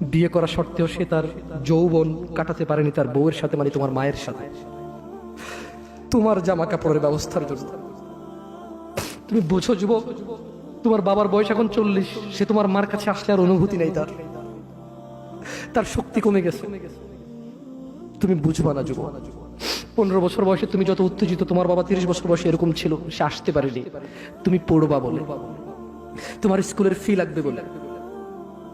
বিয়ে করা সত্ত্বেও সে তার যৌবন কাটাতে পারেনি, তার বউয়ের সাথে মানে তোমার মায়ের সাথে। তোমার জামা কাপড়ের ব্যবস্থার জন্য। তুমি বোঝো যুবক, তোমার বাবার বয়স এখন চল্লিশ, সে তোমার মার কাছে আসলে আর অনুভূতি নেই তার। তার শক্তি কমে গেছে। তুমি বুঝবা না যুবক, পনেরো বছর বয়সে তুমি যত উত্তেজিত, তোমার বাবা তিরিশ বছর বয়সে এরকম ছিল, সে আসতে পারেনি। তুমি পড়বা বলে। তোমার স্কুলের ফি লাগবে বলে।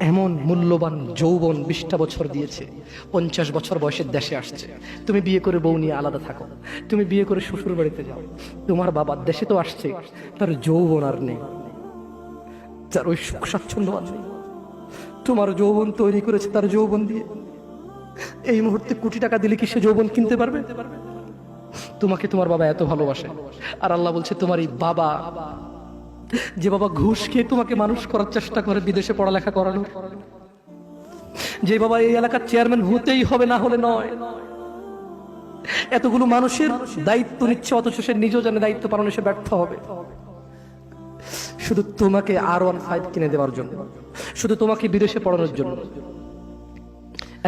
এমন মূল্যবান যৌবন বিশটা বছর দিয়েছে। পঞ্চাশ বছর বয়সের দেশে আসছে। তুমি বিয়ে করে বউ নিয়ে আলাদা থাকো। তুমি বিয়ে করে শ্বশুর বাড়িতে যাও। তোমার বাবা দেশে তো আসছে। তার যৌবন আর নেই। তার ওই সুখ স্বাচ্ছন্দ্য আর নেই। তোমার যৌবন তৈরি করেছে তার যৌবন দিয়ে। এই মুহূর্তে কোটি টাকা দিলে কি সে যৌবন কিনতে পারবে? তোমাকে তোমার বাবা এত ভালোবাসে। আর আল্লাহ বলছে, তোমার এই বাবা যে বাবা ঘুষ খেয়ে তোমাকে মানুষ করার চেষ্টা করে, বিদেশে পড়ালেখা করানো যে বাবা এই এলাকার চেয়ারম্যান হতেই হবে, না হলে নয়। এতগুলো মানুষের দায়িত্ব নিচ্ছে, অথচ সে নিজেও জানে দায়িত্ব পালনে সে ব্যর্থ হবে। শুধু তোমাকে আর ওয়ান ফাইভ কিনে দেওয়ার জন্য, শুধু তোমাকে বিদেশে পড়ানোর জন্য।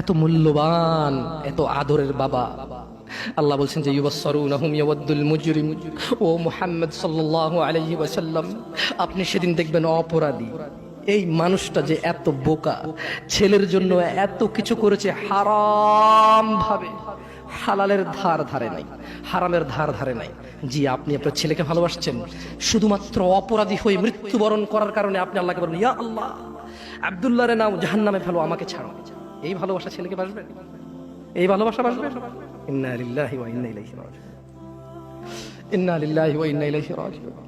এত মূল্যবান, এত আদরের বাবা। আল্লাহ বলছেন যে ও মুহাম্মদ আপনি সেদিন দেখবেন অপরাধী। এই মানুষটা যে এত বোকা, ছেলের জন্য এত কিছু করেছে হারাম ভাবে, হালালের ধার ধারে নাই, হারামের ধার ধারে নাই। জি, আপনি আপনার ছেলেকে ভালোবাসছেন, শুধুমাত্র অপরাধী হয়ে মৃত্যুবরণ করার কারণে আপনি আল্লাহকে বলেন ইয়া আল্লাহ আব্দুল্লাহ রে নাও জাহান্নামে ফেলো, আমাকে ছাড়ো। এই ভালোবাসা ছেলেকে বাসবে এই ভালোবাসা বাসবে ইন্না লিল্লাহি ওয়া ইন্না ইলাইহি রাজিউন ইন্না লিল্লাহি ওয়া ইন্না ইলাইহি রাজিউন